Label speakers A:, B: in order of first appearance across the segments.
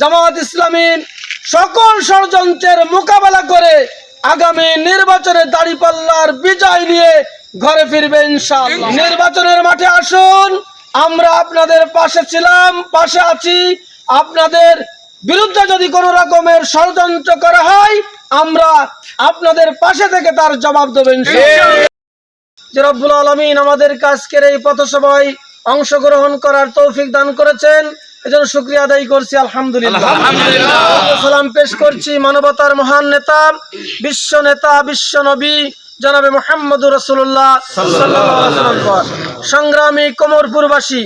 A: জামাত ইসলামী সকল ষড়যন্ত্রের মোকাবেলা করে আগামী নির্বাচনে দাড়িপাল্লার বিজয় নিয়ে ঘরে ফিরবে ইনশাআল্লাহ। নির্বাচনের মাঠে আসুন আমরা আপনাদের পাশে ছিলাম পাশে আছি। আপনাদের বিরুদ্ধে যদি কোনো রকমের ষড়যন্ত্র করা হয় আমরা আপনাদের পাশে থেকে তার জবাব দেবেন যে রব্বুল আলমিন আমাদের আজকের এই পথসভায় অংশগ্রহণ করার তৌফিক দান করেছেন। এজন্য শুক্রিয়া আদায় করছি আলহামদুলিল্লাহ। সালাম পেশ করছি মানবতার মহান নেতা বিশ্ব নেতা বিশ্ব নবী জনাবে মোহাম্মদ রসুল্লাহ সংগ্রামী কোমরপুরবাসী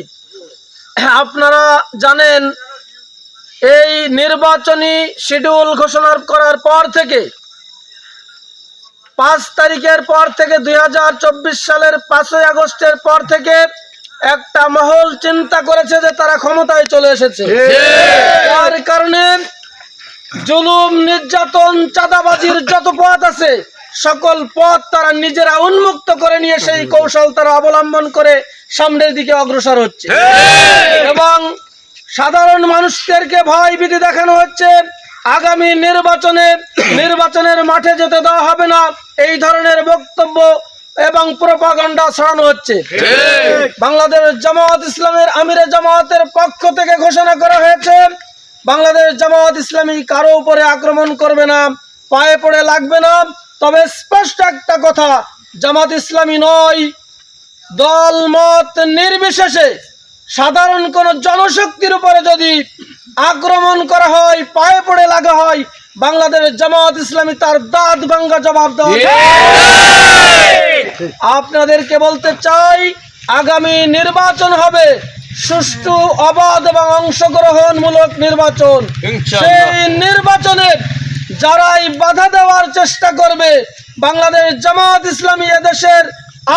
A: আপনারা জানেন এই নির্বাচনী শিডিউল ঘোষণা করার পর থেকে পাঁচ তারিখের পর থেকে দুই হাজার চব্বিশ সালের পাঁচই আগস্টের পর থেকে একটা মহল চিন্তা করেছে যে তারা ক্ষমতায় চলে এসেছে। তার কারণে জুলুম নির্যাতন চাঁদাবাজির যত পথ আছে সকল পথ তারা নিজেরা উন্মুক্ত করে নিয়ে সেই কৌশল তারা অবলম্বন করে সামনের দিকে অগ্রসর হচ্ছে। এবং সাধারণ মানুষদেরকে ভয় ভীতি দেখানো হচ্ছে আগামী নির্বাচনে নির্বাচনের মাঠে যেতে দেওয়া হবে না। এই ধরনের বক্তব্য এবং প্রপাগন্ডা ছড়ানো হচ্ছে। বাংলাদেশ জামাত ইসলামের আমিরে জামাতের পক্ষ থেকে ঘোষণা করা হয়েছে বাংলাদেশ জামাত ইসলামী কারও উপরে আক্রমণ করবে না পায়ে পড়ে লাগবে না। তবে স্পষ্ট একটা কথা জামাত ইসলামী নয়। দল মত নির্বিশেষে সাধারণ কোন জনশক্তির উপরে যদি আক্রমণ করা হয় পায়ে পড়ে লাগা হয় বাংলাদেশ জামাত ইসলামী তার দাঁত ভাঙ্গা জবাব দেওয়া আপনাদেরকে বলতে চাই আগামী নির্বাচন হবে সুষ্ঠু অবাধ এবং অংশগ্রহণমূলক নির্বাচন। সেই নির্বাচনে যারাই বাধা দেওয়ার চেষ্টা করবে বাংলাদেশ জামাত ইসলামী এদেশের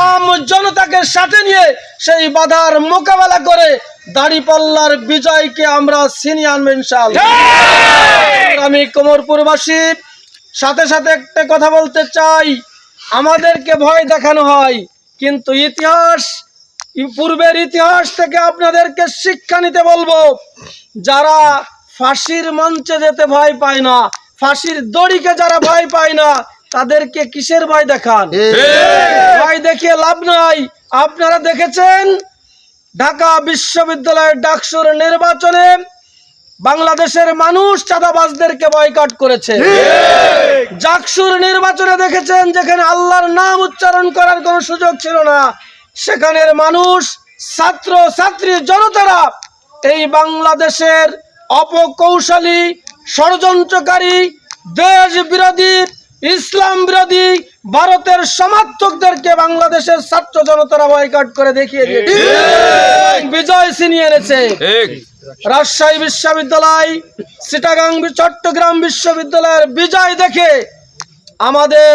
A: আম জনতাকে সাথে নিয়ে সেই বাধার মোকাবেলা করে দাড়িপাল্লার বিজয়কে আমরা ছিনিয়ে আনব ইনশাআল্লাহ। আমি কোমরপুরবাসী সাথে সাথে একটা কথা বলতে চাই। আমাদেরকে ভয় দেখানো হয় কিন্তু ইতিহাস পূর্বের ইতিহাস থেকে আপনাদেরকে শিক্ষা নিতে বলব যারা ফাঁসির মঞ্চে যেতে ভয় পায় না ফাঁসির দড়িকে যারা ভয় পায় না তাদেরকে কিসের ভয় দেখান? ভয় দেখিয়ে লাভ নাই। আপনারা দেখেছেন? ঢাকা বিশ্ববিদ্যালয়ের ডাকসুর নির্বাচনে বাংলাদেশের মানুষ চাঁদাবাজদেরকে বয়কট করেছে। জাকসুর নির্বাচনে দেখেছেন যেখানে আল্লাহর নাম উচ্চারণ করার কোনো সুযোগ ছিল না সেখানের মানুষ ছাত্র ছাত্রী জনতারা এই বাংলাদেশের অপকৌশলী ষড়যন্ত্রকারী দেশ বিরোধী ইসলাম বিরোধী ভারতের সমর্থকদেরকে বাংলাদেশের ছাত্র জনতারা বয়কট করে দেখিয়ে দিয়েছে। বিজয় ছিনিয়ে এনেছে। রাজশাহী বিশ্ববিদ্যালয়, চিটাগাং, চট্টগ্রাম বিশ্ববিদ্যালয়ের বিজয় দেখে আমাদের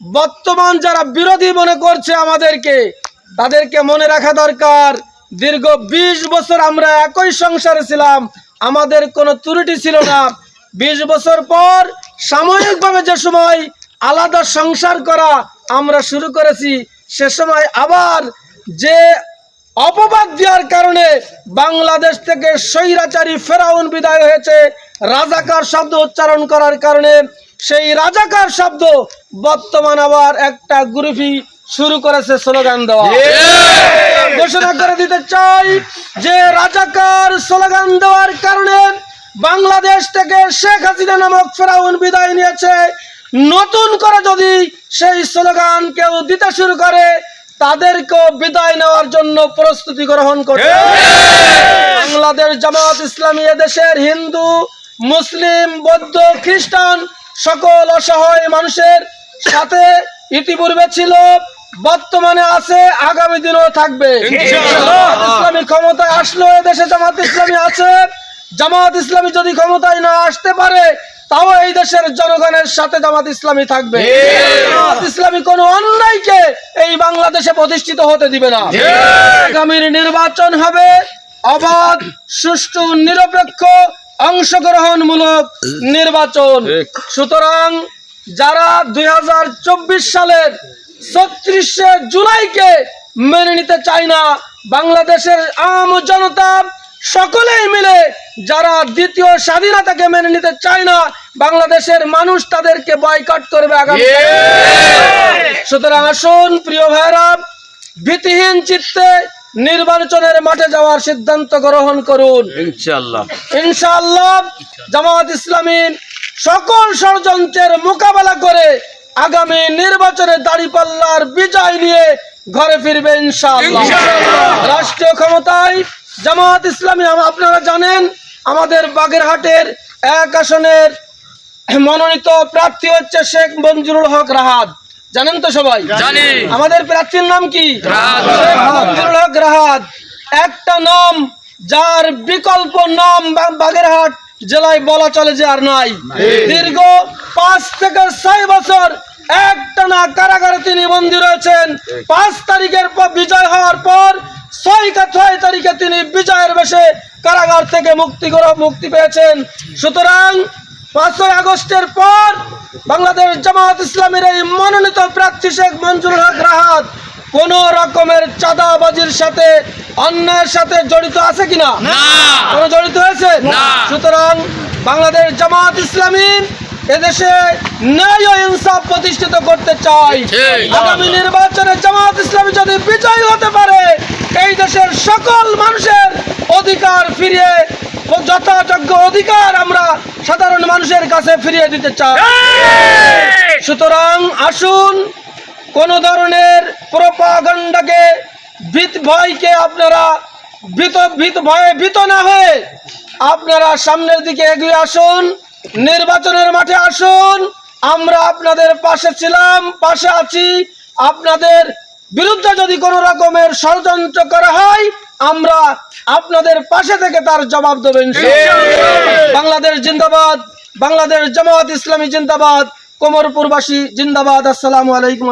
A: বর্তমান যারা বিরোধী মনে করছে আমাদেরকে, তাদেরকে মনে রাখা দরকার। দীর্ঘ ২০ বছর আমরা একই সংসারে ছিলাম, আমাদের কোনো ত্রুটি ছিল না। ২০ বছর পর সাময়িকভাবে যে সময় আলাদা সংসার করা আমরা শুরু করেছি, সে সময় আবার যে অপবাদ দেওয়ার কারণে বাংলাদেশ থেকে স্বৈরাচারী ফেরাউন বিদায় হয়েছে। রাজাকার শব্দ উচ্চারণ করার কারণে সেই রাজাকার শব্দ বর্তমান আবার একটা গ্রুপই শুরু করেছে স্লোগান দেওয়া। ঘোষণা করে দিতে চাই যে রাজাকার স্লোগান দেওয়ার কারণে বাংলাদেশ থেকে শেখ হাসিনা নামক ফেরাউন বিদায় নিয়েছে। নতুন করে যদি সেই স্লোগান কেউ দিতে শুরু করে তাদেরকেও বিদায় নেওয়ার জন্য প্রস্তুতি গ্রহণ হবে। বাংলাদেশ জামাত ইসলামী দেশের হিন্দু মুসলিম বৌদ্ধ খ্রিস্টান সকল অসহায় মানুষের সাথে ইতিপূর্বে ছিল বর্তমানে আছে আগামী দিনও থাকবে। ইসলামী ক্ষমতায় আসলো দেশে জামাত ইসলামী আছে। জামাত ইসলামী যদি ক্ষমতায় না আসতে পারে তাও এই দেশের জনগণের সাথে জামাত ইসলামী থাকবে। জামাত ইসলামী কোনো অন্যায়কে এই বাংলাদেশে প্রতিষ্ঠিত হতে দিবে না। আগামীর নির্বাচন হবে অবাধ সুষ্ঠু নিরপেক্ষ অংশগ্রহণমূলক নির্বাচন। সুতরাং যারা দু হাজার চব্বিশ সালের ছত্রিশে জুলাইকে মেনে নিতে চায় না বাংলাদেশের আম জনতা সকলেই মিলে যারা দ্বিতীয় স্বাধীনতাকে মেনে নিতে চায় না বাংলাদেশের মানুষ তাদেরকে বয়কট করবে আগামী সুতরাং আসুন প্রিয় ভাইরা ভীতিহীন চিত্তে নির্বাচনের মাঠে যাওয়ার সিদ্ধান্ত গ্রহণ করুন।
B: ইনশাআল্লাহ।
A: ইনশাআল্লাহ জামাত ইসলামী সকল ষড়যন্ত্রের মোকাবেলা করে আগামী নির্বাচনে দাঁড়িপাল্লার বিজয় নিয়ে ঘরে ফিরবে ইনশাআল্লাহ। রাষ্ট্রীয় ক্ষমতায় জামাত ইসলামী আপনারা জানেন আমাদের বাগেরহাটের এক আসনের মনোনীত প্রার্থী হচ্ছে শেখ মঞ্জুরুল হক রাহাত। জানেন তো সবাই?
B: জানি।
A: আমাদের প্রার্থীর নাম কি? শেখ মঞ্জুরুল হক রাহাত। একটা নাম যার বিকল্প নাম বাগেরহাট জেলায় বলা চলে যে আর নাই। দীর্ঘ পাঁচ থেকে ছয় বছর একটানা কারাগারে তিনি বন্দী রয়েছেন। পাঁচ তারিখের পর বিজয় হওয়ার পর ছয় ছয় তারিখে তিনি বিজয়ের বেশে কারাগার থেকে মুক্তি করে মুক্তি পেয়েছেন। সুতরাং পাঁচই আগস্টের পর বাংলাদেশ জামাত ইসলামের এই মনোনীত প্রার্থী শেখ মঞ্জুরুল হক রাহাত কোন রকমের চাঁদাবাজির সাথে অন্যায়ের সাথে জড়িত আছে কিনা? কোন জড়িত হয়েছে? সুতরাং বাংলাদেশ জামাত ইসলামী এদেশে ন্যায় ও ইনসাফ প্রতিষ্ঠিত করতে চাই আগামী নির্বাচনে জামাত ইসলামী যদি বিজয়ী হতে পারে এই দেশের সকল মানুষের অধিকার ফিরিয়ে যথাযোগ্য অধিকার আমরা সাধারণ মানুষের কাছে ফিরিয়ে দিতে চাই সুতরাং আসুন কোন ধরনের প্রপাগন্ডাকে ভীত ভয়কে আপনারা ভীত ভীত ভয়ে ভীত না হয়ে আপনারা সামনের দিকে এগিয়ে আসুন নির্বাচনের মাঠে আসুন আমরা আপনাদের পাশে ছিলাম পাশে আছি। আপনাদের বিরুদ্ধে যদি কোনো রকমের ষড়যন্ত্র করা হয় আমরা আপনাদের পাশে থেকে তার জবাব দেবেন বাংলাদেশ জিন্দাবাদ বাংলাদেশ জামাত ইসলামী জিন্দাবাদ কোমরপুরবাসী জিন্দাবাদ। আসসালামু আলাইকুম।